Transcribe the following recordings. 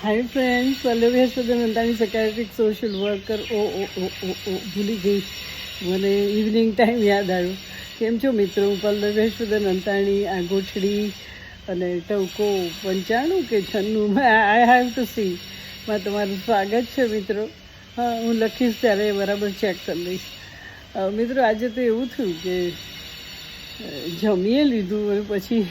Hi friends Pallavi Harshvardhan Antani psychiatric social worker ઓ ઓ ઓ ઓ ઓ ભૂલી ગઈ મને ઇવનિંગ ટાઈમ યાદ આવ્યો કેમ છો મિત્રો હું પલ્લવી હર્ષવર્ધન અંતાણી આ અને ટવકો પંચાણું કે છન્નું આઈ હેવ ટુ સી માં તમારું સ્વાગત છે મિત્રો હા હું લખીશ ત્યારે બરાબર ચેક કરી લઈશ મિત્રો આજે તો એવું થયું કે જમીએ લીધું પછી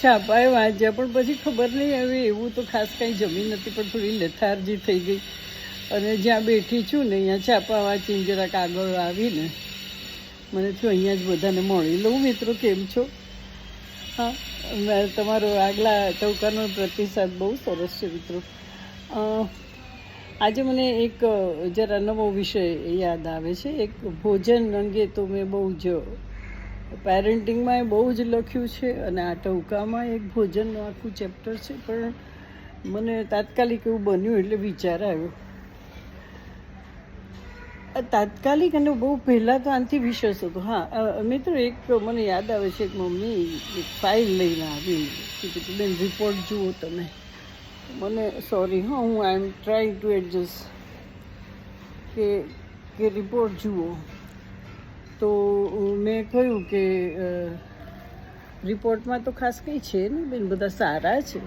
છાપાએ વાંચ્યા, પણ પછી ખબર નહીં હવે એવું તો ખાસ કાંઈ જમી નથી પણ થોડી લથારજી થઈ ગઈ. અને જ્યાં બેઠી છું ને, અહીંયા છાપા વાંચીને જરાક આગળ આવીને મને થયું અહીંયા જ બધાને મળી લઉં. મિત્રો, કેમ છો? હા તમારો આગલા ચૌકાનો પ્રતિસાદ બહુ સરસ છે, મિત્રો. આજે મને એક જરા નવો વિષય યાદ આવે છે. એક ભોજન અંગે તો મેં બહુ જ પેરેન્ટિંગમાં એ બહુ જ લખ્યું છે અને આ ટૂંકામાં એક ભોજનનું આખું ચેપ્ટર છે, પણ મને તાત્કાલિક એવું બન્યું એટલે વિચાર આવ્યો. તાત્કાલિક અને બહુ પહેલાં તો આનાથી વિશેષ હતો. હા મિત્ર, એક મને યાદ આવે છે એક મમ્મી એક ફાઇલ લઈને આવી. કીધું, બેન રિપોર્ટ જુઓ તમે. મને સોરી હા, હું I am trying to adjust કે કે રિપોર્ટ જુઓ. તો મેં કહ્યું કે રિપોર્ટમાં તો ખાસ કંઈ છે નહીં બેન, બધા સારા છે.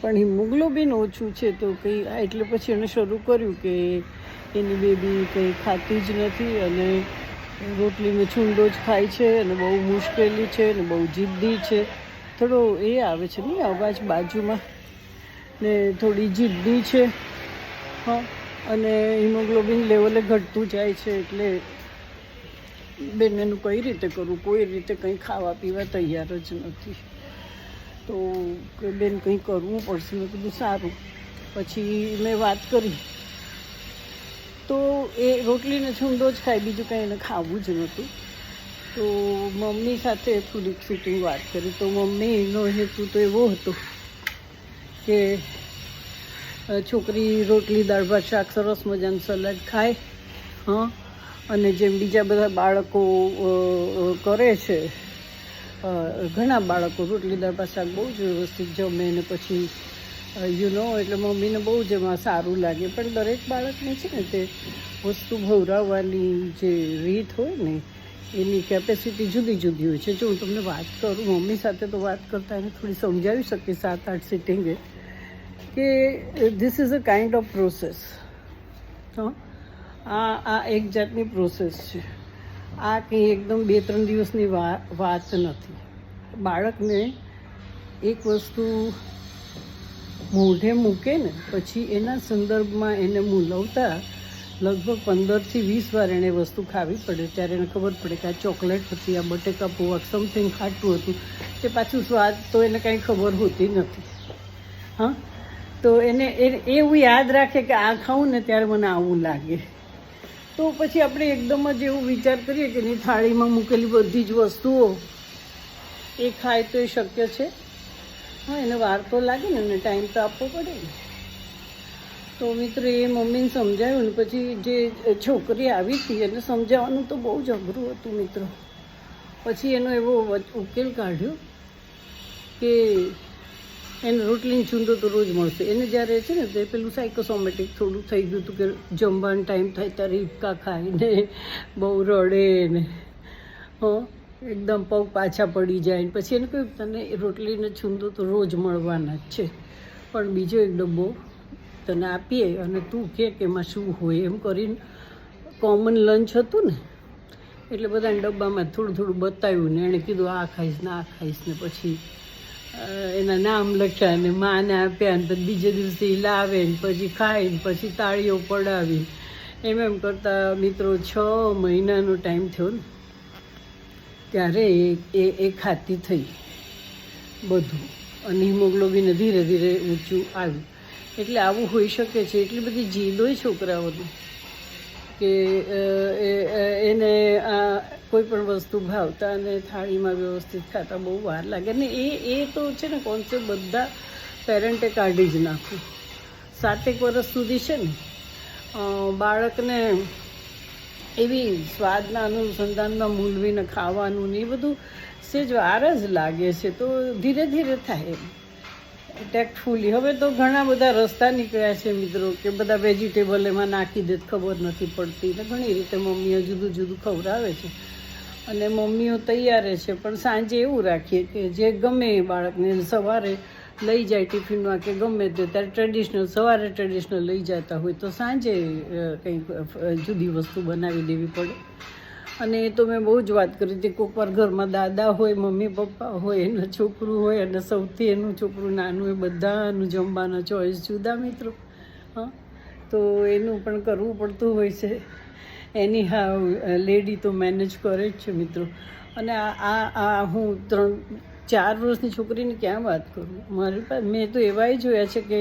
પણ હિમોગ્લોબિન ઓછું છે તો કંઈ એટલે પછી એને શરૂ કર્યું કે એની બેબી કંઈ ખાતી જ નથી અને રોટલીનો છૂંડો જ ખાય છે અને બહુ મુશ્કેલી છે અને બહુ જિદ્દી છે. થોડો એ આવે છે નહીં અવાજ બાજુમાં ને થોડી જિદ્દી છે. હા, અને હિમોગ્લોબિન લેવલે ઘટતું જાય છે એટલે બેન, એનું કઈ રીતે કરવું કોઈ રીતે કંઈ ખાવા પીવા તૈયાર જ નથી. તો કે બેન, કંઈ કરવું પડશે? મેં કીધું, સારું. પછી મેં વાત કરી. તો એ રોટલીને છૂંદો જ ખાય બીજું કંઈ એને ખાવું જ નહોતું. તો મમ્મી સાથે થોડીક સિટિંગ વાત કરી. તો મમ્મીનો હેતુ તો એવો હતો કે છોકરી રોટલી, દાળ ભાત, શાક સરસ મજાનું સલાડ ખાય, હં. અને જેમ બીજા બધા બાળકો કરે છે ઘણા બાળકો, રોટલી, દાળ શાક બહુ જ વ્યવસ્થિત જમે અને પછી યુ નો એટલે મમ્મીને બહુ જ એમાં સારું લાગે. પણ દરેક બાળકને છે ને તે વસ્તુ ભવરાવવાની જે રીત હોય ને, એની કેપેસિટી જુદી જુદી હોય છે. જો હું તમને વાત કરું, મમ્મી સાથે તો વાત કરતાં એને થોડી સમજાવી શકીએ, સાત, આઠ સિટિંગે કે this is a kind of process હં? આ આ એક જાતની પ્રોસેસ છે. આ કંઈ એકદમ બે ત્રણ દિવસની વાત નથી. બાળકને એક વસ્તુ મોઢે મૂકે ને, પછી એના સંદર્ભમાં એને મૂલવતા લગભગ પંદરથી વીસ વાર એણે વસ્તુ ખાવી પડે. ત્યારે એને ખબર પડે કે આ ચોકલેટ હતી, આ બટેકા પૌવા સમથિંગ ખાટું હતું. તે પાછું સ્વાદ તો એને કાંઈ ખબર હોતી નથી. હા? તો એને એ- એવું યાદ રાખે કે આ ખાઉં ને ત્યારે મને આવું લાગે. તો પછી આપણે એકદમ જ એવું વિચાર કરીએ કે એની થાળીમાં મૂકેલી બધી જ વસ્તુઓ એ ખાય તો એ શક્ય છે. હા, એને વાર તો લાગે ને, એને ટાઈમ તો આપવો પડે ને. તો મિત્ર એ મમ્મીને સમજાવ્યું ને પછી જે છોકરી આવી હતી એને સમજાવવાનું તો બહુ જ અઘરું હતું મિત્રો. પછી એનો એવો ઉકેલ કાઢ્યો કે એને રોટલીની છૂંદો તો રોજ મળશે. એને જ્યારે છે ને, તે પેલું સાયકોસોમેટિક થોડું થઈ ગયું હતું કે જમવાનો ટાઈમ થાય ત્યારે હિપકા ખાઈને બહુ રડે ને, હં, એકદમ પગ પાછા પડી જાય ને. પછી એને કહ્યું, તને રોટલીને છૂંદો તો રોજ મળવાના જ છે. પણ બીજો એક ડબ્બો તને આપીએ અને તું કે એમાં શું હોય. એમ કરીને કોમન લંચ હતું ને, એટલે બધાને ડબ્બામાં થોડું થોડું બતાવ્યું ને. એણે કીધું, આ ખાઈશ ને આ ખાઈશ ને. પછી એના નામ લખ્યા અને માને આપ્યા ને બીજે દિવસે લાવે ને પછી ખાય ને પછી તાળીઓ પડાવી. એમ એમ કરતાં મિત્રો છ મહિનાનો ટાઈમ થયો ને, ત્યારે એ એ ખાતી થઈ બધું. અને હિમોગ્લોબિન ધીરે ધીરે ઊંચું આવ્યું. એટલે આવું હોઈ શકે છે. એટલી બધી જીદ હોય છોકરાઓની કે એને, આ કોઈ પણ વસ્તુ ભાવતા અને થાળીમાં વ્યવસ્થિત ખાતા બહુ વાર લાગે. ને એ એ તો છે ને કોન્સેપ્ટ બધા પેરેન્ટે કાઢી જ નાખવું સાતેક વર્ષ સુધી છે ને બાળકને એવી સ્વાદના અનુસંધાનમાં મૂલવીને ખાવાનું ને એ બધું સેજ વાર જ લાગે છે. તો ધીરે ધીરે થાય ટેકફુલી હવે તો ઘણા બધા રસ્તા નીકળ્યા છે મિત્રો, કે બધા વેજીટેબલ એમાં નાખી દે ખબર નથી પડતી ને ઘણી રીતે મમ્મીઓ જુદું જુદું ખવડાવે છે. અને મમ્મીઓ તૈયાર છે, પણ સાંજે એવું રાખીએ કે જે ગમે એ બાળકને સવારે લઈ જાય ટિફિનમાં કે ગમે તે, ત્યારે ટ્રેડિશનલ સવારે ટ્રેડિશનલ લઈ જતા હોય તો સાંજે કંઈક જુદી વસ્તુ બનાવી દેવી પડે. અને એ તો મેં બહુ જ વાત કરી હતી કોઈક વાર ઘરમાં દાદા હોય, મમ્મી, પપ્પા હોય, એનું છોકરું હોય અને સૌથી એનું છોકરું નાનું, એ બધાનું જમવાના ચોઈસ જુદા મિત્રો. હા, તો એનું પણ કરવું પડતું હોય છે. એની હા લેડી તો મેનેજ કરે જ છે મિત્રો. અને આ આ હું ત્રણ, ચાર વર્ષની છોકરીની ક્યાં વાત કરું? મારી પાસે મેં તો એવાય જોયા છે કે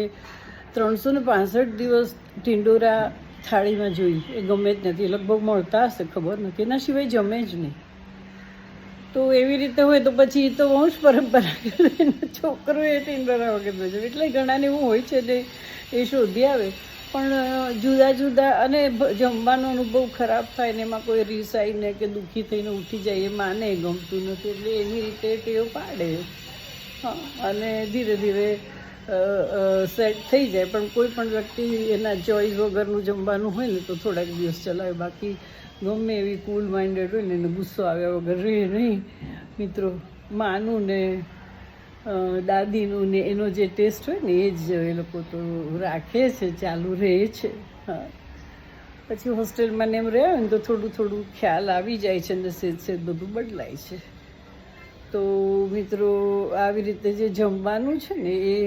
ત્રણસો ને પાંસઠ દિવસ ટિંડોરા થાળીમાં જોઈ. એ ગમે જ નથી. લગભગ મળતા હશે, ખબર નથી. એના સિવાય જમે જ નહીં. તો એવી રીતે હોય તો પછી એ તો વંશ પરંપરા છોકરો એ ટિંડોરા વગર એટલે ઘણાને એવું હોય છે જે એ શોધી આવે. પણ જુદા જુદા અને જમવાનો અનુભવ ખરાબ થાય ને એમાં કોઈ રીસાઈને કે દુઃખી થઈને ઉઠી જાય એ માને ગમતું નથી. એટલે એની રીતે ટેવ પાડે. હા, અને ધીરે ધીરે સેટ થઈ જાય. પણ કોઈ પણ વ્યક્તિ એના ચોઈસ વગરનું જમવાનું હોય ને તો થોડાક દિવસ ચલાવે. બાકી ગમે એવી કુલ માઇન્ડેડ હોય ને, એને ગુસ્સો આવ્યા વગર રહે નહીં. મિત્રો, માનું ને દાદીનું ને એનો જે ટેસ્ટ હોય ને એ જ એ લોકો તો રાખે છે, ચાલુ રહે છે. હા. પછી હોસ્ટેલમાં ને એમ રહ્યા હોય ને તો થોડું થોડું ખ્યાલ આવી જાય છે ને સેજ સેજ બધું બદલાય છે. તો મિત્રો આવી રીતે જે જમવાનું છે ને એ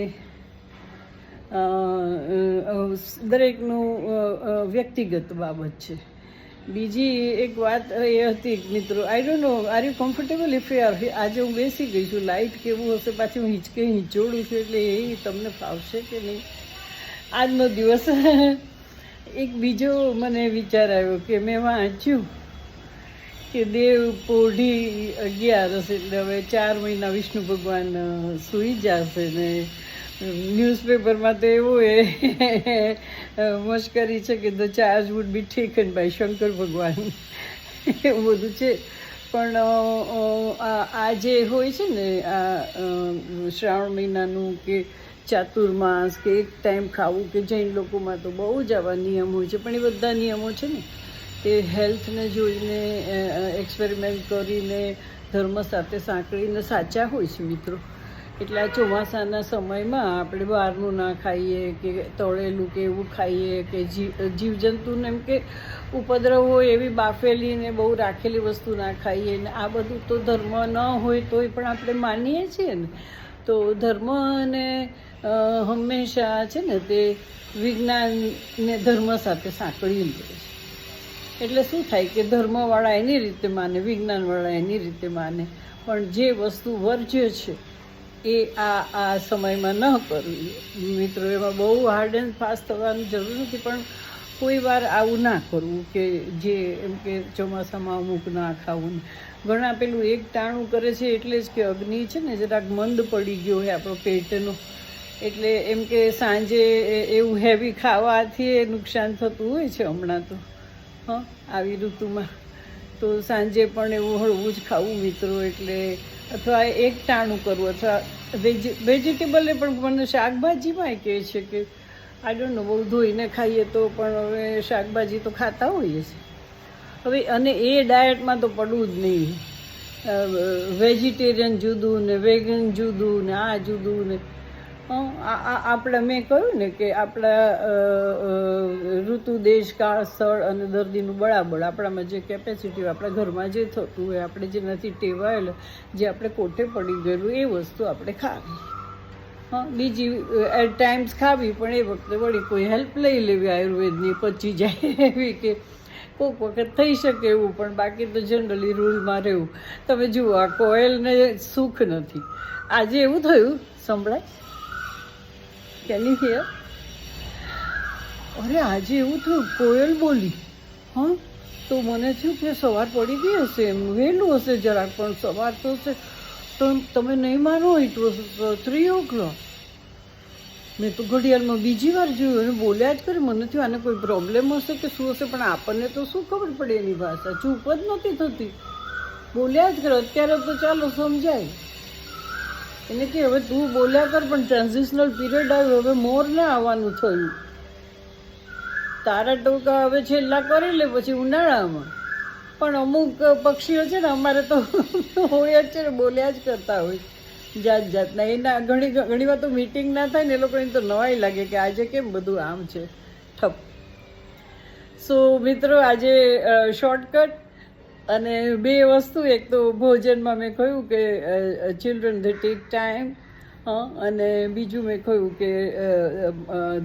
દરેકનું વ્યક્તિગત બાબત છે. બીજી એક વાત એ હતી, મિત્રો. I don't know are you comfortable if you are આજે હું બેસી ગઈ છું. લાઇટ કેવું હશે? પાછી હું હિંચકે હિંચોડું છું એટલે એ તમને ફાવશે કે નહીં? આજનો દિવસ. એક બીજો મને વિચાર આવ્યો કે મેં વાંચ્યું કે દેવ પોઢી અગિયારસ એટલે હવે ચાર મહિના વિષ્ણુ ભગવાન સૂઈ જશે ને ન્યૂઝપેપરમાં તો એવું એ મશ્કરી છે કે the charge would be taken by Shankar ભગવાન. એવું બધું છે. પણ આ જે હોય છે ને, આ શ્રાવણ મહિનાનું કે ચાતુર્માસ કે એક ટાઈમ ખાવું કે જૈન લોકોમાં તો બહુ જ આવા નિયમ હોય છે. પણ એ બધા નિયમો છે ને તે હેલ્થને જોઈને એક્સપેરિમેન્ટ કરીને, ધર્મ સાથે સાંકળીને સાચા હોય છે મિત્રો. એટલે આ ચોમાસાના સમયમાં આપણે બહારનું ના ખાઈએ કે તળેલું કે એવું ખાઈએ કે જીવ, જીવજંતુને એમ કે ઉપદ્રવ હોય એવી બાફેલી ને બહુ રાખેલી વસ્તુ ના ખાઈએ ને આ બધું તો ધર્મ ન હોય તોય પણ આપણે માનીએ છીએ ને. તો ધર્મ અને હંમેશા છે ને તે વિજ્ઞાનને ધર્મ સાથે સાંકળી લે છે. એટલે શું થાય કે ધર્મવાળા એની રીતે માને, વિજ્ઞાનવાળા એની રીતે માને. પણ જે વસ્તુ વર્જ્ય છે એ આ આ સમયમાં ન કરવી મિત્રો, એમાં બહુ હાર્ડ એન્ડ ફાસ્ટ થવાની જરૂર નથી, પણ કોઈ વાર આવું ના કરવું કે જે એમ કે ચોમાસામાં અમુક ના ખાવું. ઘણા પેલું એક ટાણું કરે છે એટલે જ કે અગ્નિ છે ને, જરાક મંદ પડી ગયો હોય આપણો પેટનો. એટલે એમ કે સાંજે એવું હેવી ખાવાથી નુકસાન થતું હોય છે હમણાં તો. હં, આવી ઋતુમાં. તો સાંજે પણ એવું હળવું જ ખાવું મિત્રો એટલે અથવા એક ટાણું કરવું અથવા વેજ વેજીટેબલે પણ મને શાકભાજીમાં કહે છે કે આઈ ડોન્ટ નો બહુ ધોઈને ખાઈએ તો પણ હવે શાકભાજી તો ખાતા હોઈએ છીએ. હવે અને એ ડાયટમાં તો પડવું જ નહીં. વેજીટેરિયન જુદું ને વેગન જુદું ને આ જુદું ને આપણે મેં કહ્યું ને કે આપણા ઋતુ, દેશ, કાળ, સ્થળ અને દર્દીનું બળાબળ આપણામાં જે કેપેસિટી આપણા ઘરમાં જે થતું હોય, આપણે જે નથી ટેવાયેલું, જે આપણે કોઠે પડી ગયેલું, એ વસ્તુ આપણે ખાવી. હા, બીજી એટ ટાઈમ્સ ખાવી, પણ એ વખતે વળી કોઈ હેલ્પ લઈ લેવી આયુર્વેદની પચી જાય એવી કે કોઈક વખત થઈ શકે એવું, પણ બાકી તો જનરલી રૂલમાં રહેવું. તમે જુઓ, આ કોયલને સુખ નથી. આજે એવું થયું, સંભળાય? કેન યુ હિયર અરે, આજે એવું થયું, કોયલ બોલી. હા? તો મને થયું કે સવાર પડી ગઈ હશે, એમ વહેલું હશે જરાક, પણ સવાર તો હશે. તો તમે નહીં માનો it was three o'clock મેં તો ઘડિયાળમાં બીજી વાર જોયું અને બોલ્યા જ કરે. મને થયું આને કોઈ પ્રોબ્લેમ હશે કે શું હશે, પણ આપણને તો શું ખબર પડે એની ભાષા? ચૂપ જ નથી થતી. બોલ્યા જ કરે. અત્યારે તો ચાલો સમજાય. એને કે હવે તું બોલ્યા કર, પણ ટ્રાન્ઝિશનલ પીરિયડ આવ્યો હવે મોર ના આવવાનું થયું. તારા ટોકા હવે છેલ્લા કરી લે, પછી ઉનાળામાં. પણ અમુક પક્ષીઓ છે ને, અમારે તો હોય જ છે ને, બોલ્યા જ કરતા હોય. જાત જાતના. એના ઘણી ઘણી વાર તો મીટિંગ ના થાય ને, એ લોકોને તો નવાઈ લાગે કે આજે કેમ બધું આમ છે. ઠપ. સો મિત્રો, આજે શોર્ટકટ અને બે વસ્તુ, એક તો ભોજનમાં મેં કહ્યું કે ચિલ્ડ્રન ધ ટેક ટાઈમ અને બીજું મેં કહ્યું કે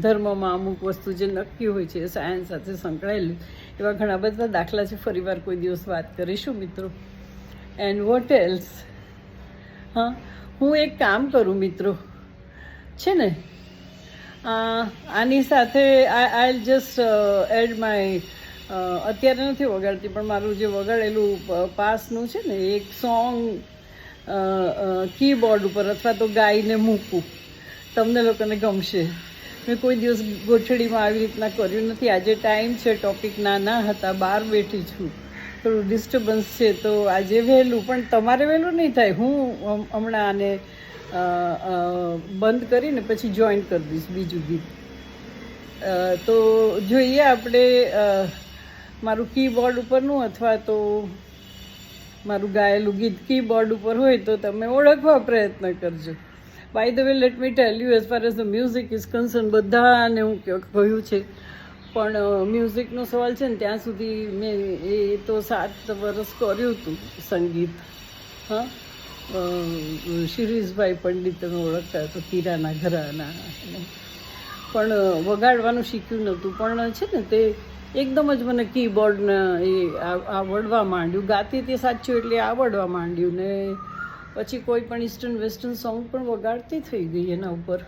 ધર્મમાં અમુક વસ્તુ જે નક્કી હોય છે સાયન્સ સાથે સંકળાયેલી. એવા ઘણા બધા દાખલા છે. ફરીવાર કોઈ દિવસ વાત કરીશું, મિત્રો. એન્ડ વોટ એલ્સ હા, હું એક કામ કરું, મિત્રો. છે ને? આની સાથે I I just add my અત્યારે નથી વગાડતી, પણ મારું જે વગાડેલું પાસનું છે ને, એક સોંગ કીબોર્ડ ઉપર અથવા તો ગાઈને મૂકું. તમને લોકોને ગમશે. મેં કોઈ દિવસ ગોઠડીમાં આવી રીતના કર્યું નથી. આજે ટાઈમ છે, ટોપિક નાના હતા, બહાર બેઠી છું. થોડું ડિસ્ટર્બન્સ છે, તો આજે વહેલું, પણ તમારે વહેલું નહીં થાય. હું હમણાં આને બંધ કરીને પછી જોઈન કરી દઈશ બીજું ગીત. તો જોઈએ આપણે મારું કીબોર્ડ ઉપરનું અથવા તો મારું ગાયેલું ગીત કીબોર્ડ ઉપર હોય તો તમે ઓળખવા પ્રયત્ન કરજો. By the way let me tell you as far as the music is concern બધાને હું કહ્યું છે. પણ મ્યુઝિકનો સવાલ છે ને, ત્યાં સુધી મેં એ તો સાત વર્ષ કર્યું હતું સંગીત. હા? શિરીષભાઈ પંડિત તમે ઓળખતા તો કીરાના ઘરાના. પણ વગાડવાનું શીખ્યું નહોતું. પણ છે ને, તે એકદમ જ મને કીબોર્ડને એ આવડવા માંડ્યું. ગાતી તે સાચું એટલે આવડવા માંડ્યું ને પછી કોઈ પણ ઇસ્ટર્ન વેસ્ટર્ન સોંગ પણ વગાડતી થઈ ગઈ એના ઉપર.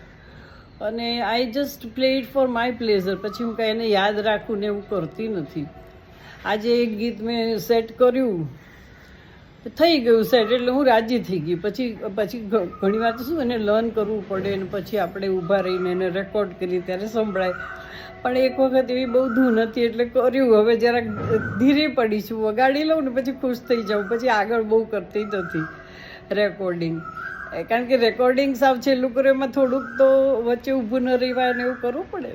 અને I just play it for my pleasure પછી હું કાંઈ એને યાદ રાખું ને એવું કરતી નથી. આજે એક ગીત મેં સેટ કર્યું. થઈ ગયું સેટ એટલે હું રાજી થઈ ગઈ. પછી પછી ઘણી વાર શું એને લર્ન કરવું પડે અને પછી આપણે ઊભા રહીને એને રેકોર્ડ કરી ત્યારે સંભળાય. પણ એક વખત એવી બહુ ધૂન હતી એટલે કર્યું. હવે જરાક ધીરે પડી છું વગાડી લઉં ને પછી ખુશ થઈ જાઉં. પછી આગળ બહુ કરતી નથી રેકોર્ડિંગ કારણ કે રેકોર્ડિંગ સાવ છેલ્લું કરે એમાં થોડુંક તો વચ્ચે ઊભું ન રહેવાય ને એવું કરવું પડે.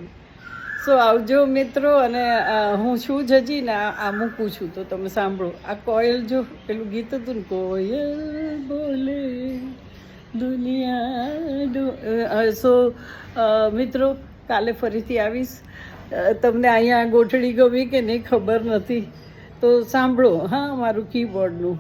સો આવજો મિત્રો, અને હું છું જ હજી ને આ મૂકું છું, તો તમે સાંભળો. આ કોયલ જો પેલું ગીત હતું ને, કોયલ બોલે દુનિયા સો મિત્રો, કાલે ફરીથી આવીશ. તમને અહીંયા ગોઠડી ગમી કે નહીં ખબર નથી. તો સાંભળો, હા, મારું કીબોર્ડનું